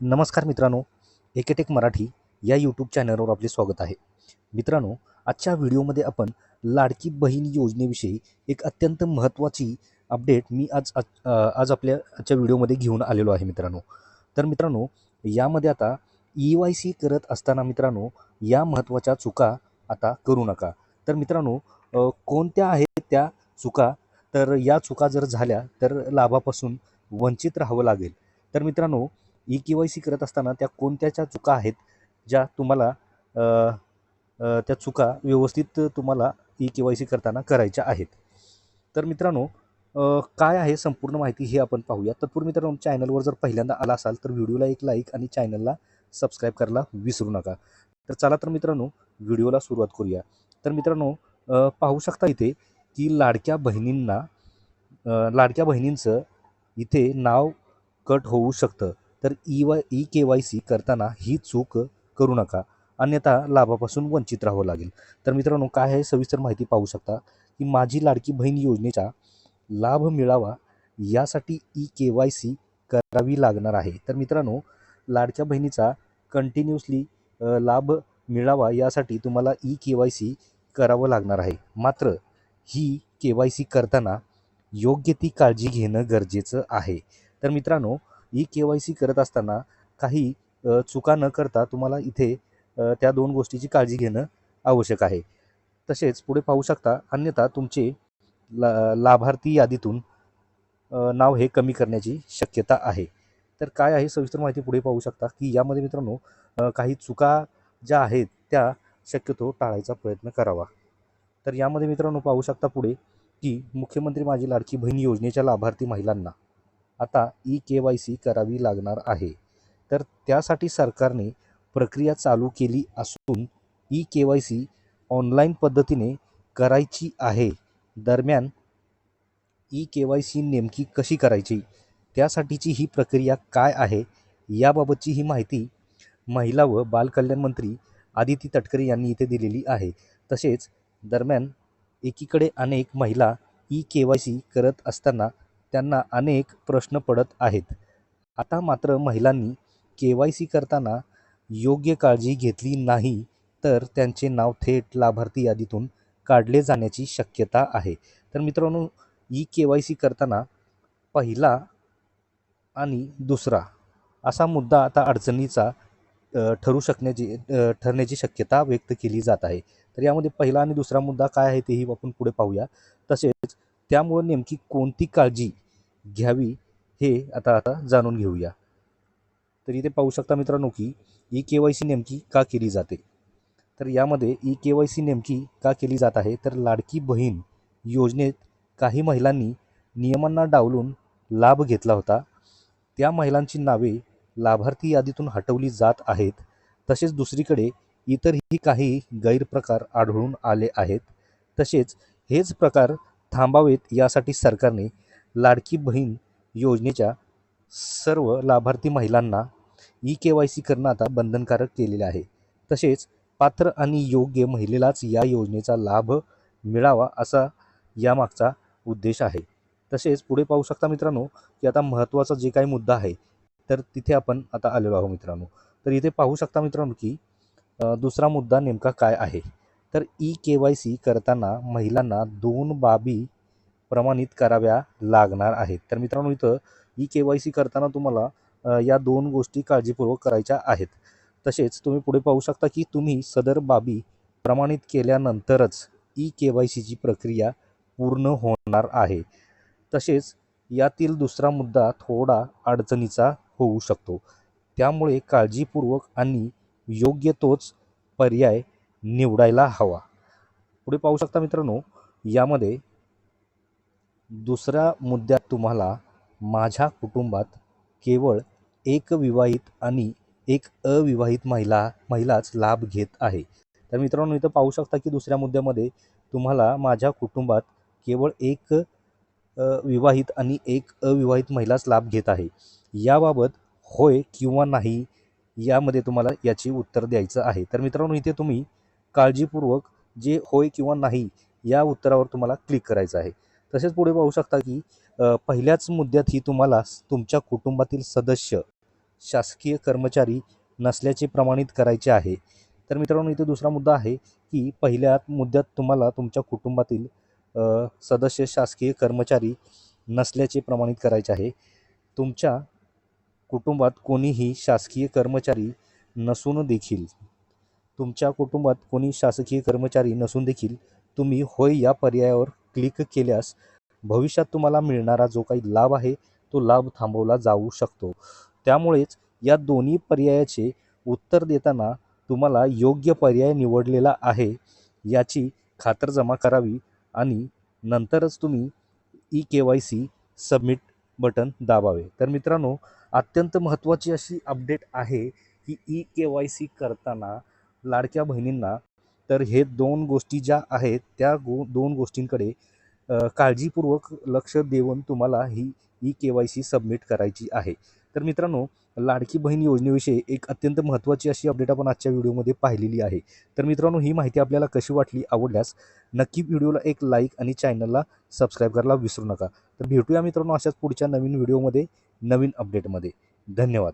नमस्कार मित्रांनो एकेटेक मराठी या यूट्यूब चॅनलवर आपले स्वागत आहे. मित्रांनो आजच्या व्हिडिओमध्ये आपण लाडकी बहीण योजनेविषयी एक अत्यंत महत्त्वाची अपडेट मी आज आज- आज आपल्या आजच्या व्हिडिओमध्ये घेऊन आलेलो आहे मित्रांनो. तर मित्रांनो यामध्ये आता ई वाय सी करत असताना मित्रांनो या महत्त्वाच्या चुका आता करू नका. तर मित्रांनो कोणत्या आहेत त्या चुका? तर या चुका जर झाल्या तर लाभापासून वंचित राहावं लागेल. तर मित्रांनो ई के वाय सी करत असताना त्या कोणत्याच्या चुका आहेत ज्या तुम्हाला त्या चुका व्यवस्थित तुम्हाला ई के वाय सी करताना करायच्या आहेत. तर मित्रांनो काय आहे संपूर्ण माहिती हे आपण पाहूया. तत्पूर्वी मित्रांनो चॅनलवर जर पहिल्यांदा आला असाल तर व्हिडिओला एक लाईक आणि चॅनलला सबस्क्राईब करायला विसरू नका. तर चला तर मित्रांनो व्हिडिओला सुरुवात करूया. तर मित्रांनो पाहू शकता इथे की लाडक्या बहिणींना लाडक्या बहिणींचं इथे नाव कट होऊ शकतं. तर E Y E K Y C करताना ही चूक करू नका. अन्यथा लाभापासून वंचित राहावं लागेल. तर मित्रांनो काय आहे सविस्तर माहिती पाहू शकता की माझी लाडकी बहीण योजनेचा लाभ मिळावा यासाठी ई के वाय सी करावी लागणार आहे. तर मित्रांनो लाडक्या बहिणीचा कंटिन्युअसली लाभ मिळावा यासाठी तुम्हाला ई के वाय सी करावं लागणार आहे. मात्र ही के वाय सी करताना योग्य ती काळजी घेणं गरजेचं आहे. तर मित्रांनो ई के वाय सी करत असताना काही चुका न करता तुम्हाला इथे त्या दोन गोष्टीची काळजी घेणं आवश्यक आहे. तसेच पुढे पाहू शकता अन्यथा तुमचे ला लाभार्थी यादीतून नाव हे कमी करण्याची शक्यता आहे. तर काय आहे सविस्तर माहिती पुढे पाहू शकता की यामध्ये मित्रांनो काही चुका ज्या आहेत त्या शक्यतो टाळायचा प्रयत्न करावा. तर यामध्ये मित्रांनो पाहू शकता पुढे की मुख्यमंत्री माझी लाडकी बहीण योजनेच्या लाभार्थी महिलांना आता ई के वाय सी करावी लागणार आहे. तर त्यासाठी सरकारने प्रक्रिया चालू केली असून E K Y C online पद्धतीने करायची आहे. दरम्यान ई के वाय सी नेमकी कशी करायची? त्यासाठीची ही प्रक्रिया काय आहे? याबाबतची ही माहिती महिला व बालकल्याण मंत्री आदिती तटकरे यांनी इथे दिलेली आहे. तसेच दरम्यान एकीकडे अनेक महिला ई के वाय सी करत असताना त्यांना अनेक प्रश्न पडत आहेत. आता मात्र महिलांनी के वाय सी करताना योग्य काळजी घेतली नाही तर त्यांचे नाव थेट लाभार्थी यादीतून काढले जाण्याची शक्यता आहे. तर मित्रांनो ई के वाय सी करताना पहिला आणि दुसरा असा मुद्दा आता अडचणीचा ठरू शकण्याची ठरण्याची शक्यता व्यक्त केली जात आहे. तर यामध्ये पहिला आणि दुसरा मुद्दा काय आहे तेही आपण पुढे पाहूया. तसेच त्यामुळं नेमकी कोणती काळजी घ्यावी हे आता आता जाणून घेऊया. तर इथे पाहू शकता मित्रांनो की ई के वाय सी नेमकी का केली जाते? तर यामध्ये ई के वाय सी नेमकी का केली जात आहे? तर लाडकी बहीण योजनेत काही महिलांनी नियमांना डावलून लाभ घेतला होता. त्या महिलांची नावे लाभार्थी यादीतून हटवली जात आहेत. तसेच दुसरीकडे इतरही काही गैरप्रकार आढळून आले आहेत. तसेच हेच प्रकार थांबावेत यासाठी सरकारने लाडकी बहीण योजनेच्या सर्व लाभार्थी महिलांना ई के वाय सी करणं आता बंधनकारक केलेले आहे. तसेच पात्र आणि योग्य महिलेलाच या योजनेचा लाभ मिळावा असा यामागचा उद्देश आहे. तसेच पुढे पाहू शकता मित्रांनो की आता महत्त्वाचा जे काही मुद्दा आहे तर तिथे आपण आता आलेलो आहोत मित्रांनो. तर इथे पाहू शकता मित्रांनो की दुसरा मुद्दा नेमका काय आहे? तर ई के वाय सी करताना महिलांना दोन बाबी प्रमाणित कराव्या लागणार आहेत. तर मित्रांनो इथं ई के वाय सी करताना तुम्हाला या दोन गोष्टी काळजीपूर्वक करायच्या आहेत. तसेच तुम्ही पुढे पाहू शकता की तुम्ही सदर बाबी प्रमाणित केल्यानंतरच ई के वाय सीची प्रक्रिया पूर्ण होणार आहे. तसेच यातील दुसरा मुद्दा थोडा अडचणीचा होऊ शकतो. त्यामुळे काळजीपूर्वक आणि योग्य तोच पर्याय निवडायला हवा. पुढे पाहू शकता मित्रांनो यामध्ये दुसऱ्या मुद्द्यात तुम्हाला माझ्या कुटुंबात केवळ एक विवाहित आणि एक अविवाहित महिला महिलाच लाभ घेत आहे. तर मित्रांनो इथं पाहू शकता की दुसऱ्या मुद्द्यामध्ये तुम्हाला माझ्या कुटुंबात केवळ एक विवाहित आणि एक अविवाहित महिलाच लाभ घेत आहे. याबाबत होय किंवा नाही यामध्ये तुम्हाला याची उत्तर द्यायचं आहे. तर मित्रांनो इथे तुम्ही काळजीपूर्वक जे होय किंवा नाही या उत्तरावर तुम्हाला क्लिक करायचं आहे. तसेच पुढे पाहू शकता की पहिल्याच मुद्द्यात ही तुम्हाला तुमच्या कुटुंबातील सदस्य शासकीय कर्मचारी नसल्याचे प्रमाणित करायचे आहे. तर मित्रांनो इथे दुसरा मुद्दा आहे की पहिल्या मुद्द्यात तुम्हाला तुमच्या कुटुंबातील सदस्य शासकीय कर्मचारी नसल्याचे प्रमाणित करायचे आहे. तुमच्या कुटुंबात कोणीही शासकीय कर्मचारी नसून देखील तुमच्या कुटुंबात कोणी शासकीय कर्मचारी नसून देखील तुम्ही होय या पर्यायावर क्लिक केल्यास भविष्यात तुम्हाला मिळणारा जो काही लाभ आहे तो लाभ थांबवला जाऊ शकतो. त्यामुळेच या दोन्ही पर्यायाचे उत्तर देताना तुम्हाला योग्य पर्याय निवडलेला आहे याची खातरजमा करावी आणि नंतरच तुम्ही E K Y C submit button दाबावे. तर मित्रांनो अत्यंत महत्त्वाची अशी अपडेट आहे की ई के वाय सी करताना लाडक्या बहिणींना तर हे दोन गोष्टी ज्या आहेत त्या गो दोन गोष्टींकडे काळजीपूर्वक लक्ष देऊन तुम्हाला ही E K Y C submit करायची आहे. तर मित्रांनो लाडकी बहीण योजनेविषयी एक अत्यंत महत्त्वाची अशी अपडेट आपण आजच्या व्हिडिओमध्ये पाहिलेली आहे. तर मित्रांनो ही माहिती आपल्याला कशी वाटली आवडल्यास नक्की व्हिडिओला एक लाईक आणि चॅनलला सबस्क्राईब करायला विसरू नका. तर भेटूया मित्रांनो अशाच पुढच्या नवीन व्हिडिओमध्ये नवीन अपडेटमध्ये. धन्यवाद.